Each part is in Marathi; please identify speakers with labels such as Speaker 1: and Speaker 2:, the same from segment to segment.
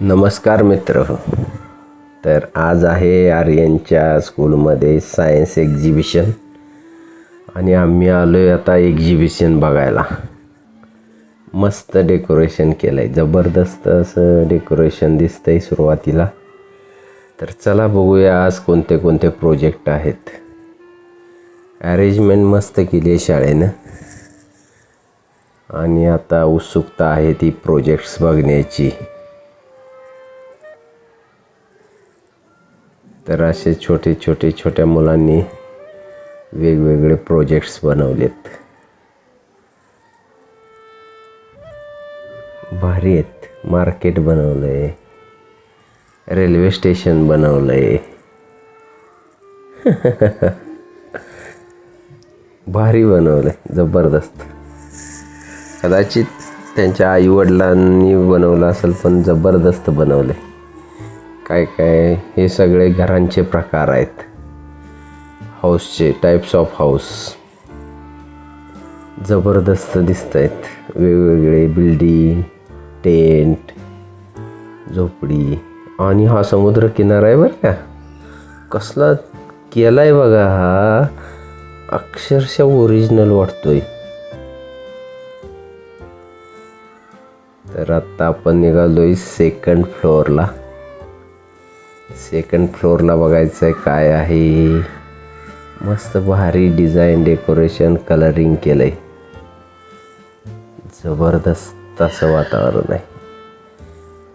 Speaker 1: नमस्कार मित्र. तर आज आहे आर्यनच्या स्कूलमध्ये सायन्स एक्झिबिशन. आणि आम्ही आलो आहे आता एक्झिबिशन बघायला. मस्त डेकोरेशन केलं आहे जबरदस्त असं डेकोरेशन दिसतं आहे सुरुवातीला. तर चला बघूया आज कोणते कोणते प्रोजेक्ट आहेत. अरेंजमेंट मस्त केली आहे शाळेनं. आणि आता उत्सुकता आहे ती प्रोजेक्ट्स बघण्याची. तर असे छोटे छोटे छोट्या मुलांनी वेगवेगळे प्रोजेक्ट्स बनवलेत. भारी आहेत. मार्केट बनवलं आहे रेल्वे स्टेशन बनवलं आहे भारी बनवलं आहे जबरदस्त. कदाचित त्यांच्या आईवडिलांनी बनवलं असेल पण जबरदस्त बनवलं आहे काय काय? हे सगळे घरांचे प्रकार आहेत. हाऊसचे टाईप्स ऑफ हाऊस जबरदस्त दिसत आहेत वेगवेगळे बिल्डिंग टेंट झोपडी. आणि हा समुद्र किनारा आहे बरं का? कसला केला आहे बघा हा. अक्षरशः ओरिजिनल वाटतोय. तर आत्ता आपण निघालोय सेकंड फ्लोअरला सेकंड फ्लोअरला बघायचं आहे काय आहे. मस्त भारी डिझाईन डेकोरेशन कलरिंग केलं आहे जबरदस्त असं वातावरण आहे.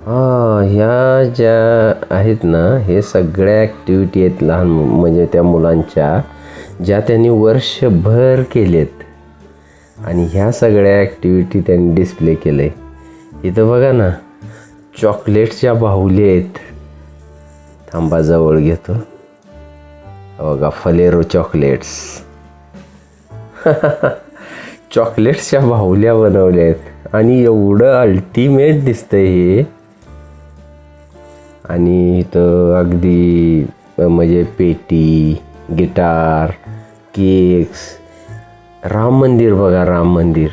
Speaker 1: हां ह्या ज्या आहेत ना हे सगळ्या ॲक्टिव्हिटी आहेत लहान म्हणजे त्या मुलांच्या ज्या त्यांनी वर्षभर केलेत. आणि ह्या सगळ्या ॲक्टिव्हिटी त्यांनी डिस्प्ले केलं आहे इथं बघा ना चॉकलेटच्या बाहुली आहेत. थांबाजवळ घेतो. बघा फलेरो चॉकलेट्स. चॉकलेट्सच्या बाहुल्या बनवल्या आहेत आणि एवढं अल्टिमेट दिसतंय हे. आणि इथं अगदी म्हणजे पेटी गिटार केक्स. राम मंदिर बघा राम मंदिर.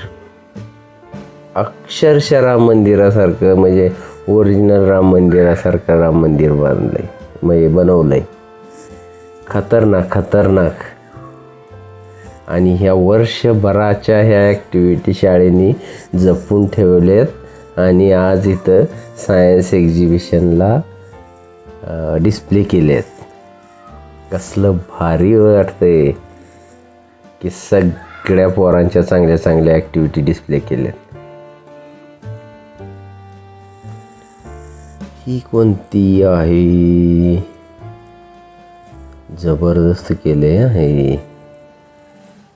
Speaker 1: अक्षरशः राम मंदिरासारखं म्हणजे ओरिजिनल राम मंदिरासारखं राम मंदिर बांधलं आहे म्हणजे बनवलंय. खतरनाक खतरनाक. आणि ह्या वर्षभराच्या ह्या ॲक्टिव्हिटी शाळेनी जपून ठेवल्यात आणि आज इथं सायन्स एक्झिबिशनला डिस्प्ले केले आहेत कसलं भारी वाटतंय. की सगळ्या पोरांच्या चांगल्या चांगल्या ॲक्टिव्हिटी डिस्प्ले केल्यात ही कोणती आहे? जबरदस्त केले आहे.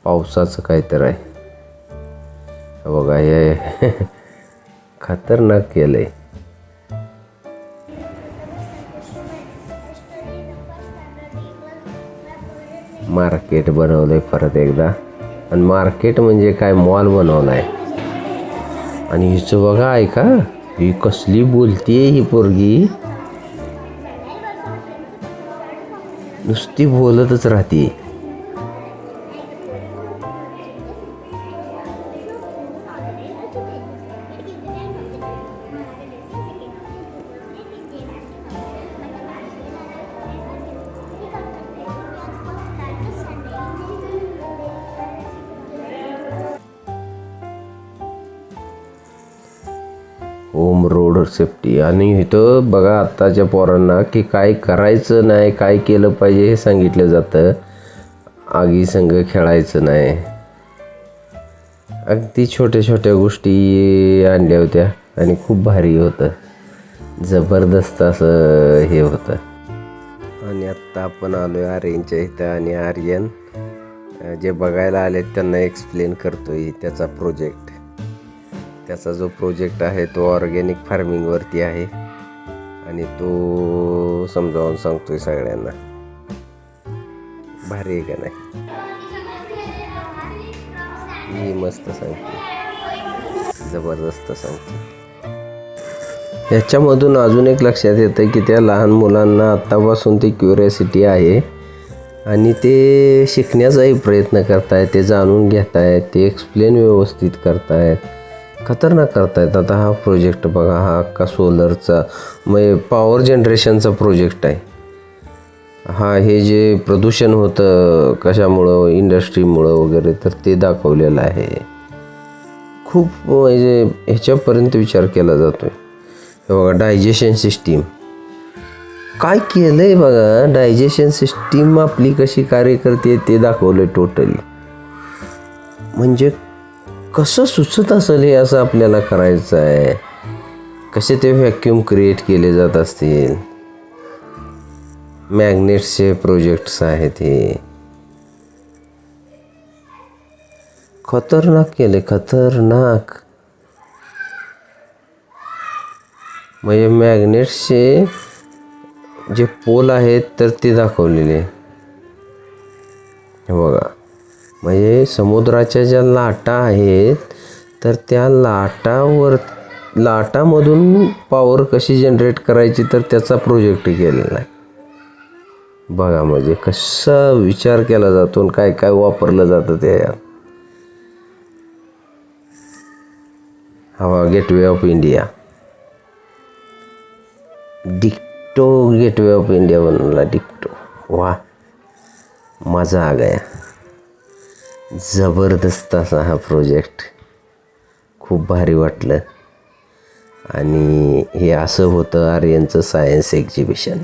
Speaker 1: पावसाचं काय तर आहे. बघा हे खतरनाक केलंय. मार्केट बनवलंय परत एकदा. आणि मार्केट म्हणजे काय? मॉल बनवलाय. आणि हिचं बघा ऐका. ही कसली बोलतीये ही पोरगी? नुसती बोलतच राहते होम रोड सेफ्टी. आणि इथं बघा आत्ताच्या पोरांना की काय करायचं नाही काय केलं पाहिजे हे सांगितलं जातं. आगी संग खेळायचं नाही. अगदी छोट्या छोट्या गोष्टी आणल्या होत्या आणि खूप भारी होतं. जबरदस्त असं हे होतं. आणि आत्ता आपण आलो आहे आर्यनच्या इथं आणि आर्यन जे बघायला आलेत त्यांना एक्सप्लेन करतो आहे त्याचा प्रोजेक्ट त्याचा जो प्रोजेक्ट आहे तो ऑर्गॅनिक फार्मिंगवरती आहे. आणि तो समजावून सांगतोय सगळ्यांना. भारी आहे का नाही? मी मस्त सांगते. जबरदस्त सांगते. याच्यामधून अजून एक लक्षात येतं की त्या लहान मुलांना आत्तापासून ती क्युरियासिटी आहे. आणि ते शिकण्याचाही प्रयत्न करतायत ते जाणून घेत आहेत ते एक्सप्लेन व्यवस्थित करतायत. खतरनाक करतायत आता हा प्रोजेक्ट बघा हा अख्खा सोलरचा म्हणजे पॉवर जनरेशनचा प्रोजेक्ट आहे. हा हे जे प्रदूषण होतं कशामुळं इंडस्ट्रीमुळं वगैरे तर ते दाखवलेलं आहे. खूप म्हणजे ह्याच्यापर्यंत विचार केला जातो हे बघा डायजेशन सिस्टीम काय केलं आहे बघा डायजेशन सिस्टीम आपली कशी कार्य करते ते दाखवलं आहे टोटली म्हणजे कसं सुचत असेल हे असं आपल्याला करायचं आहे? कसे ते व्हॅक्यूम क्रिएट केले जात असतील? मॅग्नेट्सचे प्रोजेक्ट्स आहेत हे. खतरनाक केले खतरनाक. म्हणजे मॅग्नेट्सचे जे पोल आहेत तर ते दाखवलेले. बघा. म्हणजे समुद्राच्या ज्या लाटा आहेत तर त्या लाटावर लाटामधून पॉवर कशी जनरेट करायची तर त्याचा प्रोजेक्ट केलेला आहे. बघा म्हणजे कसा विचार केला जातो आणि काय काय वापरलं जातं ते. यात हवा गेटवे ऑफ इंडिया डिक्टो गेटवे ऑफ इंडिया बनवला डिक्टो वा मजा आ गया. जबरदस्त असा हा प्रोजेक्ट खूप भारी वाटलं. आणि हे असं होतं आर्यनचं सायन्स एक्झिबिशन